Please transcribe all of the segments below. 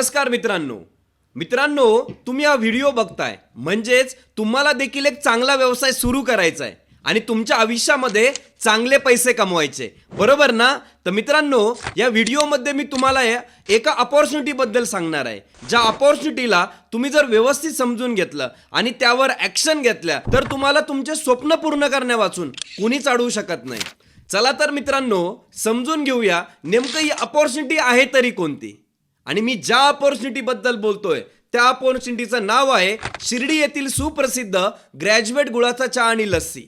नमस्कार मित्रांनो. मित्रांनो तुम्ही हा व्हिडिओ बघताय. म्हणजेच तुम्हाला देखील एक चांगला व्यवसाय सुरू करायचा आहे आणि तुमच्या आयुष्यामध्ये चांगले पैसे कमवायचे. बरोबर ना? तर मित्रांनो या व्हिडिओमध्ये मी तुम्हाला एका अपॉर्च्युनिटीबद्दल सांगणार आहे. ज्या अपॉर्च्युनिटीला तुम्ही जर व्यवस्थित समजून घेतलं आणि त्यावर ॲक्शन घेतल्या तर तुम्हाला तुमचे स्वप्न पूर्ण करण्यावाचून कुणीच अडवू शकत नाही. चला तर मित्रांनो समजून घेऊया नेमकं ही अपॉर्च्युनिटी आहे तरी कोणती? आणि मी ज्या अपॉर्च्युनिटीबद्दल बोलतोय त्या अपॉर्च्युनिटीचं नाव आहे शिर्डी येथील सुप्रसिद्ध ग्रॅज्युएट गुळाचा चहा आणि लस्सी.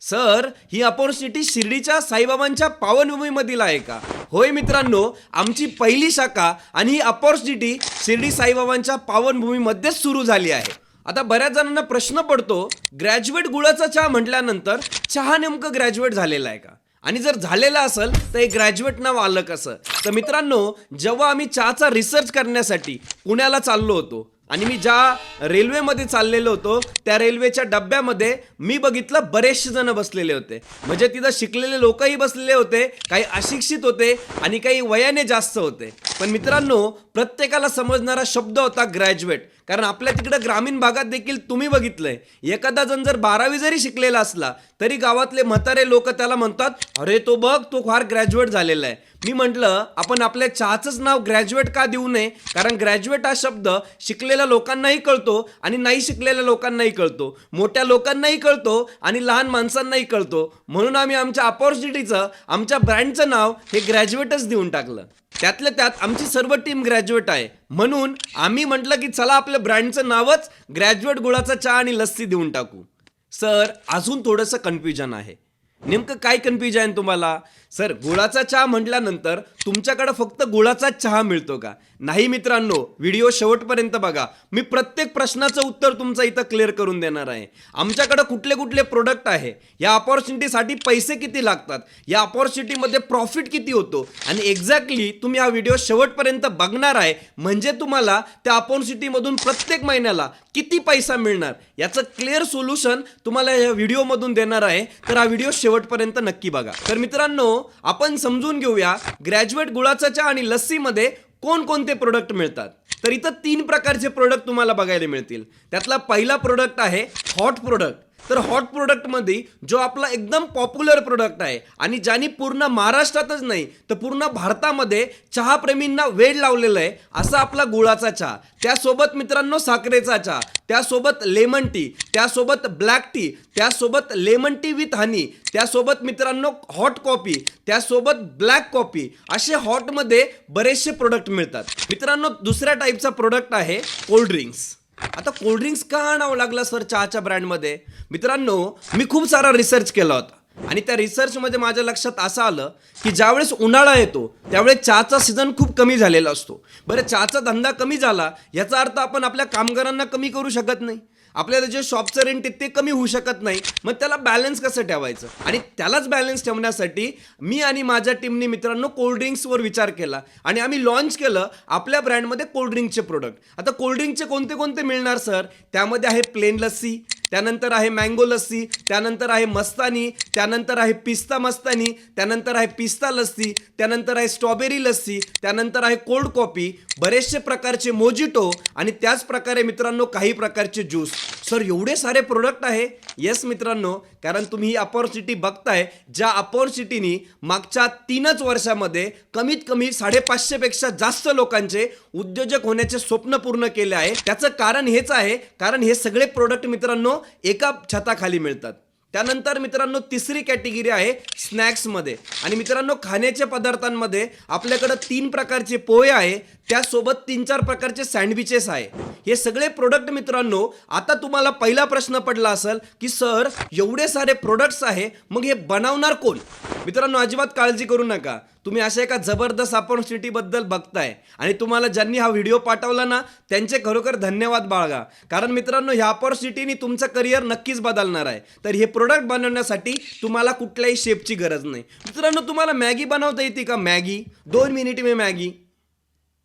सर ही अपॉर्च्युनिटी शिर्डीच्या साईबाबांच्या पावनभूमीमधील आहे का? होय मित्रांनो आमची पहिली शाखा आणि ही अपॉर्च्युनिटी शिर्डी साईबाबांच्या पावनभूमीमध्येच सुरू झाली आहे. आता बऱ्याच जणांना प्रश्न पडतो ग्रॅज्युएट गुळाचा चहा म्हटल्यानंतर चहा नेमकं ग्रॅज्युएट झालेला आहे का? आणि जर झालेलं असेल तर हे ग्रॅज्युएट नाव आलं कसं? तर मित्रांनो जेव्हा आम्ही चहाचा रिसर्च करण्यासाठी पुण्याला चाललो होतो आणि मी ज्या रेल्वेमध्ये चाललेलो होतो त्या रेल्वेच्या डब्यामध्ये मी बघितलं बरेचसे जण बसलेले होते. म्हणजे तिथं शिकलेले लोकही बसलेले होते काही अशिक्षित होते आणि काही वयाने जास्त होते. पण मित्रांनो प्रत्येकाला समजणारा शब्द होता ग्रॅज्युएट कारण आपल्या तिकडं ग्रामीण भागात देखील तुम्ही बघितलंय. एखादा जण जर बारावी जरी शिकलेला असला तरी गावातले म्हातारे लोक त्याला म्हणतात अरे तो बघ तो फार ग्रॅज्युएट झालेला आहे. मी म्हटलं आपण आपल्या चहाचंच नाव ग्रॅज्युएट का देऊ नये? कारण ग्रॅज्युएट हा शब्द शिकलेल्या लोकांनाही कळतो आणि नाही शिकलेल्या लोकांनाही कळतो. मोठ्या लोकांनाही कळतो आणि लहान माणसांनाही कळतो. म्हणून आम्ही आमच्या अपॉर्च्युनिटीचं आमच्या ब्रँडचं नाव हे ग्रॅज्युएटच देऊन टाकलं. त्यातल्या त्यात आमची सर्व टीम ग्रॅज्युएट आहे. म्हणून आम्ही म्हटलं की चला आपल्या ब्रँडचं नावच ग्रॅज्युएट गुळाचा चहा आणि लस्सी देऊन टाकू. सर अजून थोडंसं कन्फ्युजन आहे. नेमकं काय कन्फ्युजन आहे तुम्हाला? सर गुळाचा चहा म्हटल्यानंतर तुमच्याकडे फक्त गुळाचा चहा मिळतो का? नाही मित्रांनो व्हिडिओ शेवटपर्यंत बघा. मी प्रत्येक प्रश्नाचं उत्तर तुमचं इथं क्लिअर करून देणार आहे. आमच्याकडे कुठले कुठले प्रोडक्ट आहे? या अपॉर्च्युनिटीसाठी पैसे किती लागतात? या अपॉर्च्युनिटीमध्ये प्रॉफिट किती होतो? आणि एक्झॅक्टली तुम्ही हा व्हिडिओ शेवटपर्यंत बघणार आहे. म्हणजे तुम्हाला त्या अपॉर्च्युनिटीमधून प्रत्येक महिन्याला किती पैसा मिळणार? याचं क्लिअर सोल्युशन तुम्हाला या व्हिडिओमधून देणार आहे. तर हा व्हिडिओ शेवटपर्यंत नक्की बघा. तर मित्रांनो आपण समजून घेऊया ग्रॅज्युएट गुळाचा चहा आणि लस्सीमध्ये कोणकोणते प्रोडक्ट मिळतात. तर इथं तीन प्रकारचे प्रोडक्ट तुम्हाला बघायला मिळतील. त्यातला पहिला प्रोडक्ट आहे हॉट प्रोडक्ट तर हॉट प्रोडक्टमध्ये जो आपला एकदम पॉप्युलर प्रोडक्ट आहे आणि ज्याने पूर्ण महाराष्ट्रातच नाही तर पूर्ण भारतामध्ये चहाप्रेमींना वेळ लावलेला आहे असा आपला गुळाचा चहा. त्यासोबत मित्रांनो साखरेचा चहा त्यासोबत लेमन टी त्यासोबत ब्लॅक टी त्यासोबत लेमन टी विथ हनी त्यासोबत मित्रांनो हॉट कॉफी त्यासोबत ब्लॅक कॉफी असे हॉटमध्ये बरेचसे प्रोडक्ट मिळतात. मित्रांनो दुसऱ्या टाईपचा प्रोडक्ट आहे कोल्ड ड्रिंक्स आता कोल्ड्रिंक्स का आणावं लागलं सर चहाच्या ब्रँडमध्ये मित्रांनो मी खूप सारा रिसर्च केला होता. आणि त्या रिसर्चमध्ये माझ्या लक्षात असं आलं की ज्यावेळेस उन्हाळा येतो त्यावेळेस चहाचा सीझन खूप कमी झालेला असतो. बरं चहाचा धंदा कमी झाला याचा अर्थ आपण आपल्या कामगारांना कमी करू शकत नाही. आपल्याला जे शॉपचं रेंट आहे ते कमी होऊ शकत नाही. मग त्याला बॅलन्स कसं ठेवायचं? आणि त्यालाच बॅलन्स ठेवण्यासाठी मी आणि माझ्या टीमने मित्रांनो कोल्ड्रिंक्सवर विचार केला. आणि आम्ही लॉन्च केलं आपल्या ब्रँडमध्ये कोल्ड्रिंकचे प्रोडक्ट आता कोल्ड्रिंकचे कोणते कोणते मिळणार सर त्यामध्ये आहे प्लेन लस्सी त्यानंतर आहे मँगो लस्सी त्यानंतर आहे मस्तानी त्यानंतर आहे पिस्ता मस्तानी त्यानंतर आहे पिस्ता लस्सी त्यानंतर आहे स्ट्रॉबेरी लस्सी त्यानंतर आहे कोल्ड कॉफी बरेचसे प्रकारचे मोजिटो आणि त्याच प्रकारे मित्रांनो काही प्रकारचे ज्यूस. सर एवढे सारे प्रोडक्ट आहे? येस मित्रांनो कारण तुम्ही ही अपॉर्च्युनिटी बघताय ज्या अपॉर्च्युनिटीनी मागच्या तीनच वर्षामध्ये कमीत कमी साडेपाचशेपेक्षा जास्त लोकांचे उद्योजक होण्याचे स्वप्न पूर्ण केले आहे. त्याचं कारण हेच आहे कारण हे सगळे प्रोडक्ट मित्रांनो एका छताखाली मिळतात. त्यानंतर मित्रांनो तिसरी कॅटेगरी आहे स्नॅक्समध्ये. आणि मित्रांनो खाण्याच्या पदार्थांमध्ये आपल्याकडं तीन प्रकारचे पोहे आहे. त्यासोबत तीन चार प्रकारचे सँडविचेस आहे. हे सगळे प्रोडक्ट मित्रांनो आता तुम्हाला पहिला प्रश्न पडला असेल की सर एवढे सारे प्रोडक्ट्स आहे मग हे बनवणार कोण? मित्रांनो अजिबात काळजी करू नका. तुम्ही अशा एका जबरदस्त अपॉर्च्युनिटीबद्दल बघताय. आणि तुम्हाला ज्यांनी हा व्हिडिओ पाठवला ना त्यांचे खरोखर धन्यवाद बाळगा. कारण मित्रांनो ह्या अपॉर्च्युनिटीनी तुमचं करिअर नक्कीच बदलणार आहे. तर हे प्रोडक्ट बनवण्यासाठी तुम्हाला कुठल्याही शेपची गरज नाही. मित्रांनो तुम्हाला मॅगी बनवता येते का? मॅगी. दोन मिनिट मी मॅगी.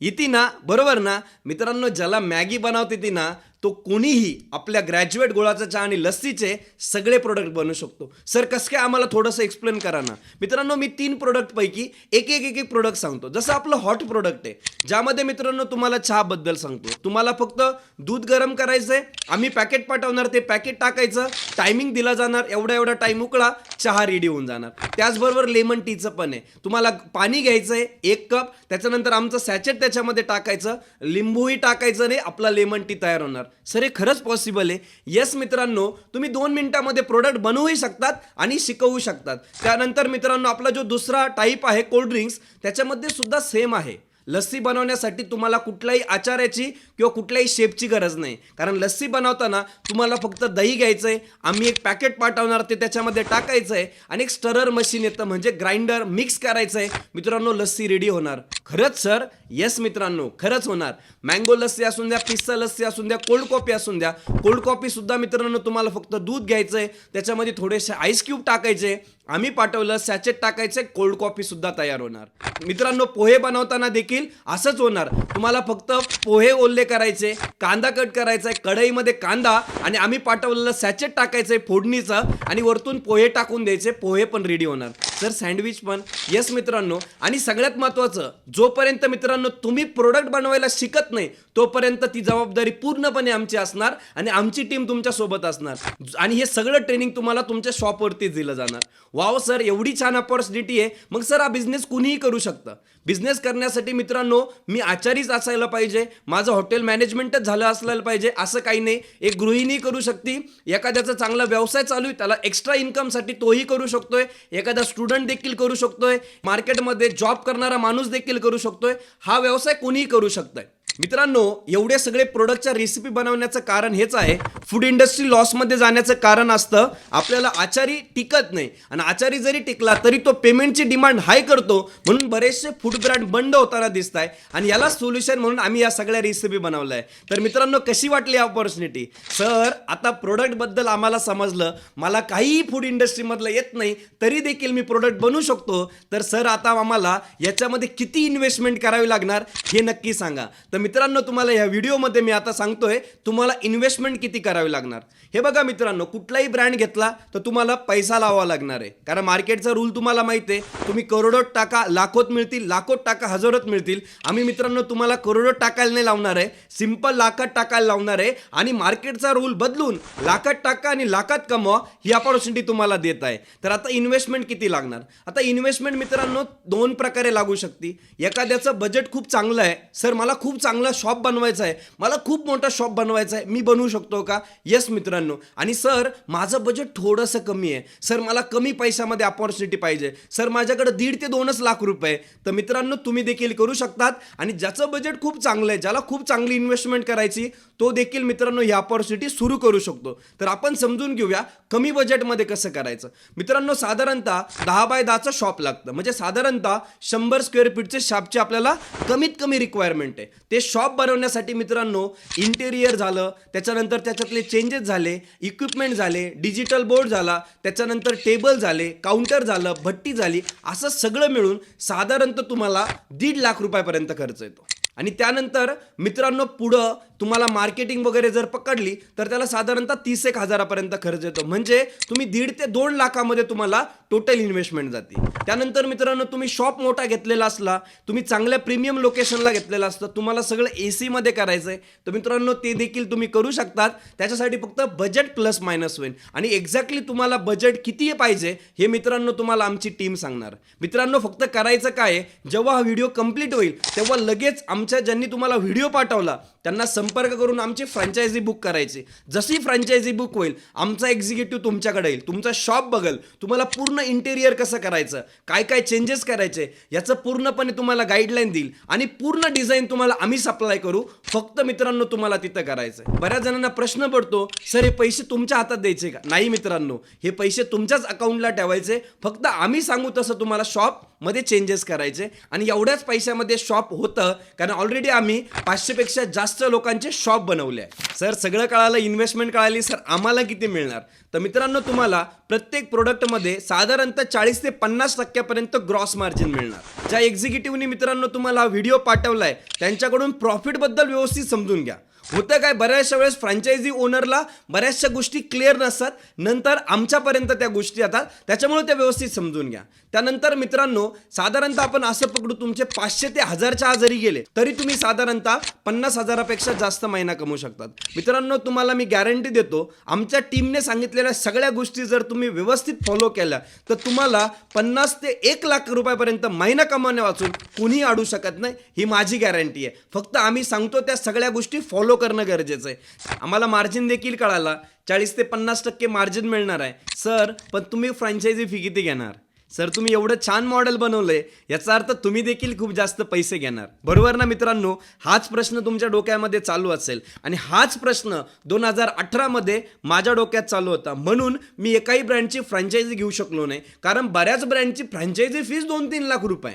इति ना बरोबर ना? मित्रांनो ज्याला मॅगी बनवता येते ना तो कोणीही आपल्या ग्रॅज्युएट गोळाचा चहा आणि लस्सीचे सगळे प्रोडक्ट बनवू शकतो. सर कसं काय आम्हाला थोडंसं एक्सप्लेन करा ना. मित्रांनो मी तीन प्रोडक्टपैकी एक एक एक एक प्रोडक्ट सांगतो. जसं आपलं हॉट प्रोडक्ट आहे ज्यामध्ये मित्रांनो तुम्हाला चहाबद्दल सांगतो. तुम्हाला फक्त दूध गरम करायचं आहे आम्ही पॅकेट पाठवणार ते पॅकेट टाकायचं टायमिंग दिला जाणार एवढा एवढा टाईम उकळा चहा रेडी होऊन जाणार. त्याचबरोबर लेमन टीचं पण आहे. तुम्हाला पाणी घ्यायचं आहे एक कप त्याच्यानंतर आमचं सॅचेट त्याच्यामध्ये टाकायचं लिंबूही टाकायचं नाही आपला लेमन टी तयार होणार. सर हे खरंच पॉसिबल आहे. येस मित्रांनो तुम्ही दोन मिनिटामध्ये प्रोडक्ट बनवूही शकतात आणि शिकवू शकतात. त्यानंतर मित्रांनो आपला जो दुसरा टाईप आहे कोल्ड ड्रिंक्स त्याच्यामध्ये सुद्धा सेम आहे. लस्सी बनवण्यासाठी तुम्हाला कुठल्याही आचाराची किंवा कुठल्याही शेपची गरज नाही. कारण लस्सी बनवताना तुम्हाला फक्त दही घ्यायचं आहे आम्ही एक पॅकेट पाठवणार ते त्याच्यामध्ये टाकायचं आहे आणि एक स्टरर मशीन येतं म्हणजे ग्राइंडर मिक्स करायचं आहे मित्रांनो लस्सी रेडी होणार. खरंच सर येस मित्रांनो खरंच होणार. मँगो लस्सी असून द्या पिस्ता लस्सी असून द्या कोल्ड कॉफी असून द्या. कोल्ड कॉफीसुद्धा मित्रांनो तुम्हाला फक्त दूध घ्यायचं आहे त्याच्यामध्ये थोडेसे आईस क्यूब टाकायचे. आम्ही पाठवलं सॅचेट टाकायचे कोल्ड कॉफी सुद्धा तयार होणार. मित्रांनो पोहे बनवताना देखील असंच होणार. तुम्हाला फक्त पोहे ओल्ले करायचे कांदा कट करायचा आहे कढईमध्ये कांदा आणि आम्ही पाठवलेलं सॅचेट टाकायचंय फोडणीचं आणि वरतून पोहे टाकून द्यायचे पोहे पण रेडी होणार. सर सँडविच पण. येस मित्रांनो. आणि सगळ्यात महत्त्वाचं जोपर्यंत मित्रांनो तुम्ही प्रोडक्ट बनवायला शिकत नाही तोपर्यंत ती जबाबदारी पूर्णपणे आमची असणार आणि आमची टीम तुमच्यासोबत असणार. आणि हे सगळं ट्रेनिंग तुम्हाला तुमच्या शॉपवरती दिलं जाणार. वाव सर एवढी छान अपॉर्च्युनिटी आहे. मग सर हा बिझनेस कुणीही करू शकतं. बिझनेस करण्यासाठी मित्रांनो मी आचारीच असायला पाहिजे. माझं हॉटेल मॅनेजमेंटच झालं असलं पाहिजे असं काही नाही. एक गृहिणी करू शकते. एखाद्याचा चांगला व्यवसाय चालू आहे त्याला एक्स्ट्रा इन्कमसाठी तोही करू शकतोय. एखादा स्टुडंट देखील करू शकतोय. मार्केटमध्ये जॉब करणारा माणूस देखील करू शकतोय. हा व्यवसाय कोणीही करू शकतोय. मित्रांनो एवढे सगळे प्रोडक्टच्या रेसिपी बनवण्याचं कारण हेच आहे. फूड इंडस्ट्री लॉसमध्ये जाण्याचं कारण असतं. आपल्याला आचारी टिकत नाही. आणि आचारी जरी टिकला तरी तो पेमेंटची डिमांड हाय करतो. म्हणून बरेचसे फूड ब्रँड बंद होताना दिसत आहे आणि याला सोल्युशन म्हणून आम्ही या सगळ्या रेसिपी बनवल्या. आहे तर मित्रांनो कशी वाटली ऑपॉर्च्युनिटी सर आता प्रोडक्टबद्दल आम्हाला समजलं. मला काहीही फूड इंडस्ट्रीमधलं येत नाही तरी देखील मी प्रोडक्ट बनवू शकतो. तर सर आता आम्हाला याच्यामध्ये किती इन्व्हेस्टमेंट करावी लागणार हे नक्की सांगा. तर मित्रांनो तुम्हाला या व्हिडिओमध्ये मी आता सांगतोय तुम्हाला इन्व्हेस्टमेंट किती करावी लागणार? हे बघा मित्रांनो कुठलाही ब्रँड घेतला तर तुम्हाला पैसा लावावा लागणार आहे. कारण मार्केटचा रूल तुम्हाला माहिती आहे तुम्ही करोडोत टाका लाखोत मिळतील लाखोत टाका हजारोत मिळतील. आम्ही मित्रांनो तुम्हाला करोडोत टाकायला नाही लावणार आहे सिंपल लाखात टाकायला लावणार आहे आणि मार्केटचा रूल बदलून लाखात टाका आणि लाखात कमवा ही अपॉर्च्युनिटी तुम्हाला देत आहे. तर आता इन्व्हेस्टमेंट किती लागणार? आता इन्व्हेस्टमेंट मित्रांनो दोन प्रकारे लागू शकते. एखाद्याचं बजेट खूप चांगलं आहे. सर मला खूप चांगला शॉप बनवायचा आहे. मला खूप मोठा शॉप बनवायचा आहे. मी बनवू शकतो का? येस मित्रांनो. आणि सर माझं बजेट थोडंसं कमी आहे. सर मला कमी पैशामध्ये अपॉर्च्युनिटी पाहिजे. सर माझ्याकडे दीड ते दोनच लाख रुपये तर मित्रांनो तुम्ही देखील करू शकतात. आणि ज्याचं बजेट खूप चांगलं आहे ज्याला खूप चांगली इन्व्हेस्टमेंट करायची तो देखील मित्रांनो ही अपॉर्च्युनिटी सुरू करू शकतो. तर आपण समजून घेऊया कमी बजेटमध्ये कसं करायचं. मित्रांनो साधारणतः दहा बाय दहाचं शॉप लागतं. म्हणजे साधारणतः शंभर स्क्वेअर फीटचे शॉपचे आपल्याला कमीत कमी रिक्वायरमेंट आहे. ते शॉप बनवण्यासाठी मित्रांनो इंटेरियर झालं त्याच्यानंतर त्याच्यातले चेंजेस झाले इक्विपमेंट झाले डिजिटल बोर्ड झाला त्याच्यानंतर टेबल झाले काउंटर झालं भट्टी झाली असं सगळं मिळून साधारणतः तुम्हाला दीड लाख रुपयापर्यंत खर्च येतो. आणि त्यानंतर मित्रांनो पुढं तुम्हाला मार्केटिंग वगैरे जर पकडली तर त्याला साधारणतः तीस एक हजारापर्यंत खर्च येतो. म्हणजे तुम्ही दीड ते दोन लाखामध्ये तुम्हाला टोटल इन्व्हेस्टमेंट जाते. त्यानंतर मित्रांनो तुम्ही शॉप मोठा घेतलेला असला तुम्ही चांगल्या प्रीमियम लोकेशनला घेतलेला असतं तुम्हाला सगळं ए सीमध्ये करायचं आहे तर मित्रांनो ते देखील तुम्ही करू शकतात. त्याच्यासाठी फक्त बजेट प्लस मायनस होईल आणि एक्झॅक्टली तुम्हाला बजेट किती पाहिजे हे मित्रांनो तुम्हाला आमची टीम सांगणार. मित्रांनो फक्त करायचं काय जेव्हा हा व्हिडिओ कंप्लीट होईल तेव्हा लगेच आमच्या ज्यांनी तुम्हाला व्हिडिओ पाठवला त्यांना संपर्क करून आमची फ्रँचायझी बुक करायची. जशी फ्रँचायझी बुक होईल आमचा एक्झिक्युटिव्ह तुमच्याकडे येईल. तुमचा शॉप बघल. तुम्हाला पूर्ण इंटेरियर कसं करायचं? काय काय चेंजेस करायचे? याचं पूर्णपणे तुम्हाला गाईडलाईन देईल. आणि पूर्ण डिझाईन तुम्हाला आम्ही सप्लाय करू. फक्त मित्रांनो तुम्हाला तिथं करायचं आहे बऱ्याच जणांना प्रश्न पडतो सर हे पैसे तुमच्या हातात द्यायचे का? नाही मित्रांनो हे पैसे तुमच्याच अकाउंटला ठेवायचे. फक्त आम्ही सांगू तसं तुम्हाला शॉप मध्ये चेंजेस करायचे. आणि एवढ्याच पैशामध्ये शॉप होतं. कारण ऑलरेडी आम्ही पाचशेपेक्षा जास्त लोकांचे शॉप बनवले आहे. सर सगळं कळालं इन्व्हेस्टमेंट कळाली. सर आम्हाला किती मिळणार? तर मित्रांनो तुम्हाला प्रत्येक प्रोडक्टमध्ये साधारणतः चाळीस ते पन्नास टक्क्यापर्यंत ग्रॉस मार्जिन मिळणार. ज्या एक्झिक्युटिव्हनी मित्रांनो तुम्हाला व्हिडिओ पाठवलाय त्यांच्याकडून प्रॉफिटबद्दल व्यवस्थित समजून घ्या. होतं काय बऱ्याचशा वेळेस फ्रँचायझी ओनरला बऱ्याचशा गोष्टी क्लिअर नसतात. नंतर आमच्यापर्यंत त्या गोष्टी येतात. त्याच्यामुळे त्या व्यवस्थित समजून घ्या. त्यानंतर मित्रांनो साधारणतः आपण असं पकडू तुमचे पाचशे ते हजारच्या आजारी गेले तरी तुम्ही साधारणतः पन्नास हजारापेक्षा जास्त महिना कमवू शकतात. मित्रांनो तुम्हाला मी गॅरंटी देतो आमच्या टीमने सांगितलेल्या सगळ्या गोष्टी जर तुम्ही व्यवस्थित फॉलो केल्या तर तुम्हाला पन्नास ते एक लाख रुपयापर्यंत महिना कमावण्या वाचून कुणी अडू शकत नाही ही माझी गॅरंटी आहे. फक्त आम्ही सांगतो त्या सगळ्या गोष्टी फॉलो करणं गरजेचं आहे. आम्हाला मार्जिन देखील कळाला. चाळीस ते पन्नास टक्के मार्जिन मिळणार आहे. सर पण तुम्ही फ्रँचायझी फी किती घेणार? सर तुम्ही एवढं छान मॉडेल बनवलंय याचा अर्थ तुम्ही देखील खूप जास्त पैसे घेणार. बरोबर ना मित्रांनो? हाच प्रश्न तुमच्या डोक्यामध्ये चालू असेल. आणि हाच प्रश्न दोन हजार अठरामध्ये माझ्या डोक्यात चालू होता. म्हणून मी एकाही ब्रँडची फ्रँचायझी घेऊ शकलो नाही. कारण बऱ्याच ब्रँडची फ्रँचायझी फीज दोन तीन लाख रुपये.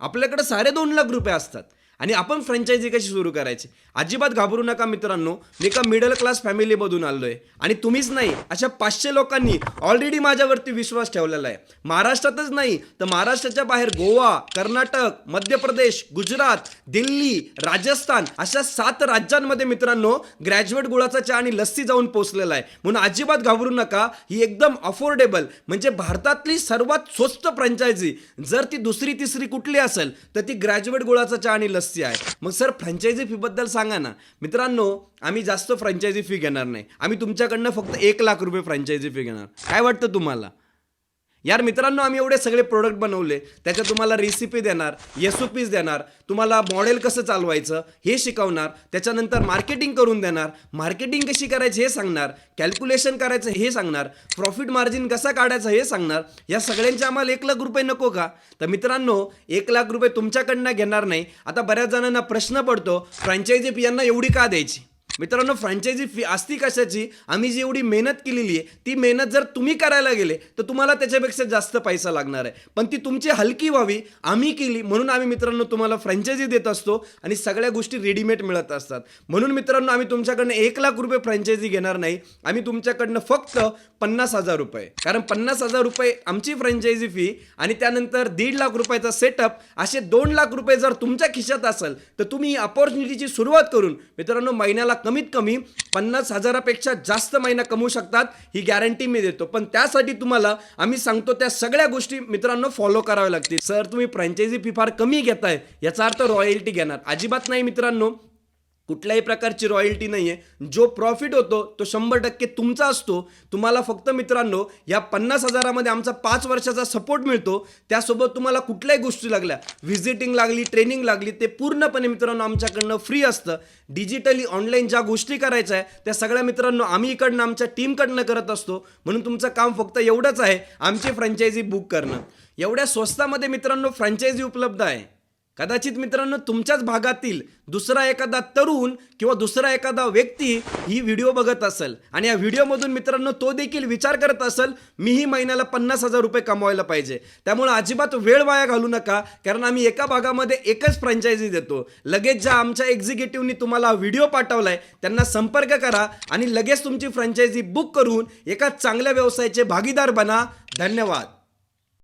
आपल्याकडे साडे दोन लाख रुपये असतात. आणि आपण फ्रँचायझी कशी सुरू करायची? अजिबात घाबरू नका मित्रांनो. मी एका मिडल क्लास फॅमिलीमधून आलोय. आणि तुम्हीच नाही अशा पाचशे लोकांनी ऑलरेडी माझ्यावरती विश्वास ठेवलेला आहे. महाराष्ट्रातच नाही तर महाराष्ट्राच्या बाहेर गोवा कर्नाटक मध्य प्रदेश गुजरात दिल्ली राजस्थान अशा सात राज्यांमध्ये मित्रांनो ग्रॅज्युएट गुळाचा चहा आणि लस्सी जाऊन पोहोचलेला आहे. म्हणून अजिबात घाबरू नका ही एकदम अफोर्डेबल म्हणजे भारतातली सर्वात स्वस्त फ्रँचायझी जर ती दुसरी तिसरी कुठली असेल तर ती ग्रॅज्युएट गुळाचा चहा आणि लस्सी आहे. मग सर फ्रँचायझी फी बद्दल सांगा ना. मित्रांनो आम्ही जास्त फ्रँचायझी फी घेणार नाही. आम्ही तुमच्याकडनं फक्त एक लाख रुपये फ्रँचायझी फी घेणार. काय वाटतं तुम्हाला? यार मित्रांनो आम्ही एवढे सगळे प्रोडक्ट बनवले त्याच्यात तुम्हाला रेसिपी देणार एसओपीज देणार तुम्हाला मॉडेल कसं चालवायचं हे शिकवणार त्याच्यानंतर मार्केटिंग करून देणार मार्केटिंग कशी करायची हे सांगणार कॅल्क्युलेशन करायचं हे सांगणार प्रॉफिट मार्जिन कसा काढायचं हे सांगणार या सगळ्यांचे आम्हाला एक लाख रुपये नको का? तर मित्रांनो एक लाख रुपये तुमच्याकडनं घेणार नाही. आता बऱ्याच जणांना प्रश्न पडतो फ्रँचायझी यांना एवढी का द्यायची? मित्रांनो फ्रँचायझी फी असती कशाची? आम्ही जी एवढी मेहनत केलेली आहे ती मेहनत जर तुम्ही करायला गेले तर तुम्हाला त्याच्यापेक्षा जास्त पैसा लागणार आहे. पण ती तुमची हलकी व्हावी आम्ही केली म्हणून आम्ही मित्रांनो तुम्हाला फ्रँचायझी देत असतो आणि सगळ्या गोष्टी रेडीमेड मिळत असतात. म्हणून मित्रांनो आम्ही तुमच्याकडनं एक लाख रुपये फ्रँचायझी घेणार नाही आम्ही तुमच्याकडनं फक्त पन्नास हजार रुपये. कारण पन्नास हजार रुपये आमची फ्रँचायझी फी आणि त्यानंतर दीड लाख रुपयाचा सेटअप असे दोन लाख रुपये जर तुमच्या खिशात असेल तर तुम्ही ही अपॉर्च्युनिटीची सुरुवात करून मित्रांनो महिन्याला कमीत कमी पन्नास हजारापेक्षा जास्त महिना कमवू शकतात ही गॅरंटी मी देतो. पण त्यासाठी तुम्हाला आम्ही सांगतो त्या सगळ्या गोष्टी मित्रांनो फॉलो कराव्या लागतील. सर तुम्ही फ्रँचायझी फी फार कमी घेताय याचा अर्थ रॉयल्टी घेणार. अजिबात नाही मित्रांनो. कुठल्याही प्रकारची रॉयल्टी नाही आहे जो प्रॉफिट होतो तो शंभर टक्के तुमचा असतो. तुम्हाला फक्त मित्रांनो या पन्नास हजारामध्ये आमचा पाच वर्षाचा सपोर्ट मिळतो. त्यासोबत तुम्हाला कुठल्याही गोष्टी लागल्या व्हिजिटिंग लागली ट्रेनिंग लागली ते पूर्णपणे मित्रांनो आमच्याकडनं फ्री असतं. डिजिटली ऑनलाईन ज्या गोष्टी करायच्या आहे त्या सगळ्या मित्रांनो आम्ही इकडनं आमच्या टीमकडनं करत असतो. म्हणून तुमचं काम फक्त एवढंच आहे आमची फ्रँचायझी बुक करणं. एवढ्या स्वस्तामध्ये मित्रांनो फ्रँचायझी उपलब्ध आहे. कदाचित मित्रांनो तुमच्याच भागातील दुसरा एखादा तरुण किंवा दुसरा एखादा व्यक्ती ही व्हिडिओ बघत असेल आणि या व्हिडिओमधून मित्रांनो तो देखील विचार करत असेल मीही महिन्याला पन्नास हजार रुपये कमवायला पाहिजे. त्यामुळे अजिबात वेळ वाया घालू नका कारण आम्ही एका भागामध्ये एकच फ्रँचायझी देतो. लगेच ज्या आमच्या एक्झिक्युटिव्हनी तुम्हाला व्हिडिओ पाठवलाय त्यांना संपर्क करा आणि लगेच तुमची फ्रँचायझी बुक करून एका चांगल्या व्यवसायाचे भागीदार बना. धन्यवाद.